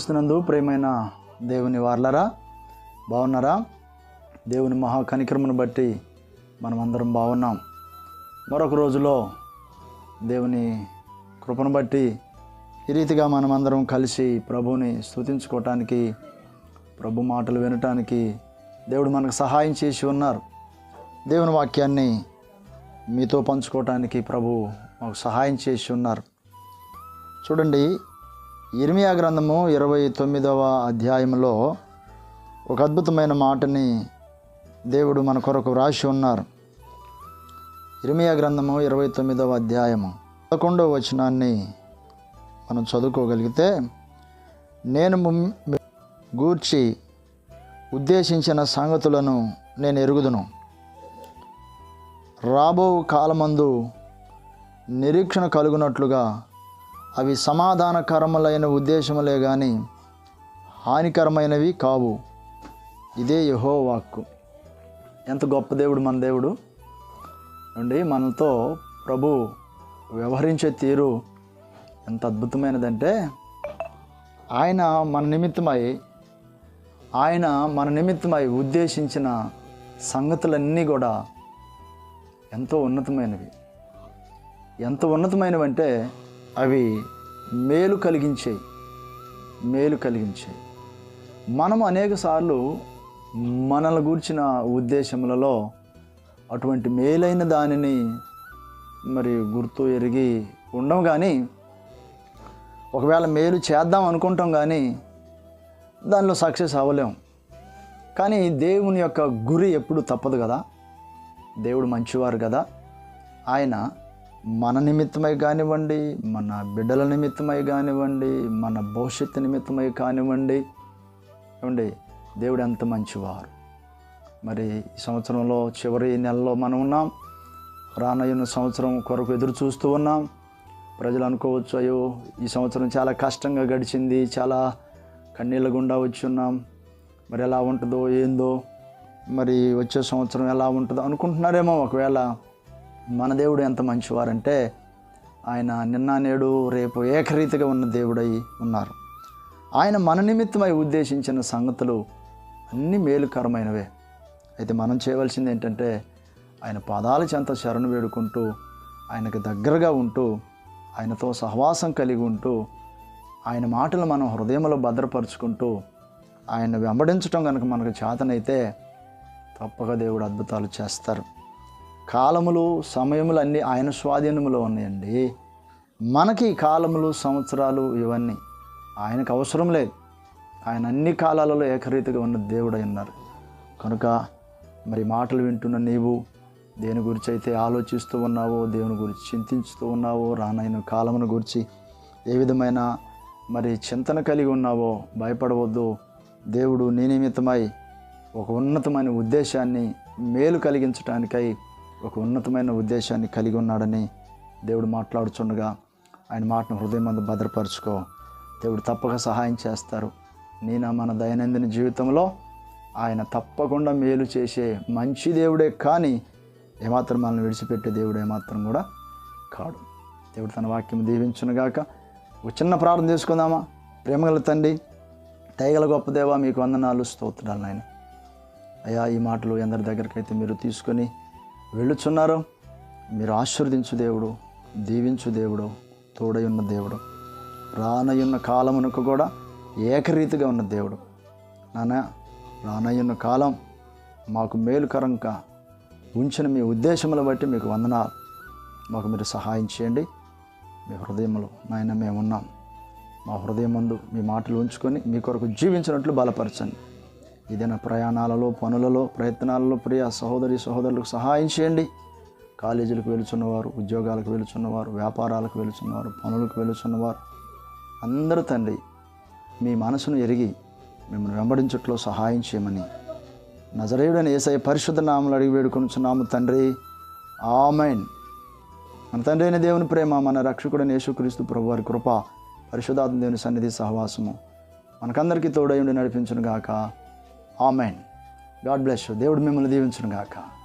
క్రీస్తునందు ప్రేమైన దేవుని వార్లరా బాగున్నారా దేవుని మహాకనిక్రమను బట్టి మనమందరం బాగున్నాం మరొక రోజులో దేవుని కృపను బట్టి ఈ రీతిగా మనమందరం కలిసి ప్రభువుని స్తుతించుకోవటానికి ప్రభు మాటలు వినటానికి దేవుడు మనకు సహాయం చేసి ఉన్నారు. దేవుని వాక్యాన్ని మీతో పంచుకోవటానికి ప్రభు మాకు సహాయం చేసి ఉన్నారు. చూడండి ఇర్మియా గ్రంథము ఇరవై తొమ్మిదవ అధ్యాయంలో ఒక అద్భుతమైన మాటని దేవుడు మన కొరకు వ్రాసి ఉన్నారు. ఇర్మియా గ్రంథము ఇరవై తొమ్మిదవ అధ్యాయము పదకొండవ వచనాన్ని మనం చదువుకోగలిగితే నేను గూర్చి ఉద్దేశించిన సంగతులను నేను ఎరుగుదును. రాబో కాలమందు నిరీక్షణ కలుగునట్లుగా అవి సమాధానకరములైన ఉద్దేశములే కానీ హానికరమైనవి కావు. ఇదే యహో వాక్కు ఎంత గొప్ప దేవుడు మన దేవుడు. అండి మనతో ప్రభు వ్యవహరించే తీరు ఎంత అద్భుతమైనదంటే ఆయన మన నిమిత్తమై ఆయన మన నిమిత్తమై ఉద్దేశించిన సంగతులన్నీ కూడా ఎంతో ఉన్నతమైనవి. ఎంత ఉన్నతమైనవి అంటే అవి మేలు కలిగించాయి. మేలు కలిగించేవి మనం అనేకసార్లు మనల మనల్ని గూర్చిన ఉద్దేశములలో అటువంటి మేలైన దానిని మరి గుర్తు ఎరిగి ఉండం కానీ ఒకవేళ మేలు చేద్దాం అనుకుంటాం కానీ దానిలో సక్సెస్ అవ్వలేం. కానీ దేవుని యొక్క గురి ఎప్పుడు తప్పదు కదా దేవుడు మంచివారు కదా ఆయన మన నిమిత్తమై కానివ్వండి మన బిడ్డల నిమిత్తమై కానివ్వండి మన భవిష్యత్తు నిమిత్తమై కానివ్వండి. ఏమండి దేవుడు ఎంత మంచివారు. మరి ఈ సంవత్సరంలో చివరి నెలలో మనం ఉన్నాం. రానయ్యున్న సంవత్సరం కొరకు ఎదురు చూస్తూ ఉన్నాం. ప్రజలు అనుకోవచ్చు అయ్యో ఈ సంవత్సరం చాలా కష్టంగా గడిచింది చాలా కన్నీళ్ళ గుండా వచ్చి ఉన్నాం. మరి ఎలా ఉంటుందో ఏందో మరి వచ్చే సంవత్సరం ఎలా ఉంటుందో అనుకుంటున్నారేమో ఒకవేళ. మన దేవుడు ఎంత మంచివారంటే ఆయన నిన్న నేడు రేపు ఏకరీతిగా ఉన్న దేవుడై ఉన్నారు. ఆయన మన నిమిత్తమై ఉద్దేశించిన సంగతులు అన్నీ మేలుకరమైనవే. అయితే మనం చేయవలసింది ఏంటంటే ఆయన పాదాల చెంత శరణు వేడుకుంటూ ఆయనకు దగ్గరగా ఉంటూ ఆయనతో సహవాసం కలిగి ఉంటూ ఆయన మాటలు మనం హృదయంలో భద్రపరుచుకుంటూ ఆయన వెంబడించటం కనుక మనకు చేతనైతే తప్పక దేవుడు అద్భుతాలు చేస్తారు. కాలములు సమయములు అన్నీ ఆయన స్వాధీనములో ఉన్నాయండి. మనకి కాలములు సంవత్సరాలు ఇవన్నీ ఆయనకు అవసరం లేదు. ఆయన అన్ని కాలాలలో ఏకరీతిగా ఉన్న దేవుడై ఉన్నారు. కనుక మరి మాటలు వింటున్న నీవు దేని గురించి అయితే ఆలోచిస్తూ ఉన్నావో దేవుని గురించి చింతించుతూ ఉన్నావో రానైన కాలమును గురించి ఏ విధమైన మరి చింతన కలిగి ఉన్నావో భయపడవద్దు. దేవుడు నీ నిమిత్తమై ఒక ఉన్నతమైన ఉద్దేశాన్ని మేలు కలిగించడానికై ఒక ఉన్నతమైన ఉద్దేశాన్ని కలిగి ఉన్నాడని దేవుడు మాట్లాడుచుండగా ఆయన మాటను హృదయం మందు భద్రపరుచుకో. దేవుడు తప్పక సహాయం చేస్తారు. నేను మన దైనందిన జీవితంలో ఆయన తప్పకుండా మేలు చేసే మంచి దేవుడే కానీ ఏమాత్రం మనల్ని విడిచిపెట్టే దేవుడు ఏమాత్రం కూడా కాడు. దేవుడు తన వాక్యం దీవించునుగాక ఒక చిన్న ప్రార్థన చేసుకుందామా? ప్రేమగల తండ్రి దయగల గొప్ప దేవా మీకు వందనాలు స్తోత్రాలు నాయన. అయ్యా ఈ మాటలు ఎందరి దగ్గరికైతే మీరు తీసుకొని వెళ్ళుచున్నారో. మీరు ఆశీర్వదించు దేవుడు దీవించు దేవుడు తోడై ఉన్న దేవుడు. రానయున్న కాలమునకు కూడా ఏకరీతిగా ఉన్న దేవుడు. నాన్న రానయ్యున్న కాలం మాకు మేలుకరంగా ఉంచిన మీ ఉద్దేశముల బట్టి మీకు వందనాలు. మాకు మీరు సహాయం చేయండి. మీ హృదయంలో నాయన మేము ఉన్నాం మా హృదయం ముందు మీ మాటలు ఉంచుకొని మీ కొరకు జీవించినట్లు బలపరచండి. ఏదైనా ప్రయాణాలలో పనులలో ప్రయత్నాలలో ప్రియ సహోదరి సహోదరులకు సహాయం చేయండి. కాలేజీలకు వెళుచున్నవారు ఉద్యోగాలకు వెళుచున్నవారు వ్యాపారాలకు వెళుచున్నవారు పనులకు వెళుచున్నవారు అందరూ తండ్రి మీ మనసును ఎరిగి మిమ్మల్ని వెంబడించట్లో సహాయం చేయమని నజరేయుడని ఏసై పరిశుద్ధ నామలు అడిగి వేడుకొనుచున్నాము తండ్రి. ఆమెన్. మన తండ్రి అయిన దేవుని ప్రేమ మన రక్షకుడైన యేసుక్రీస్తు ప్రభు వారి కృప పరిశుధాత్మ దేవుని సన్నిధి సహవాసము మనకందరికీ తోడై ఉండి నడిపించును గాక ఆమెన్. గాడ్ బ్లెస్ దేవుడు మిమ్మల్ని దీవించును గాక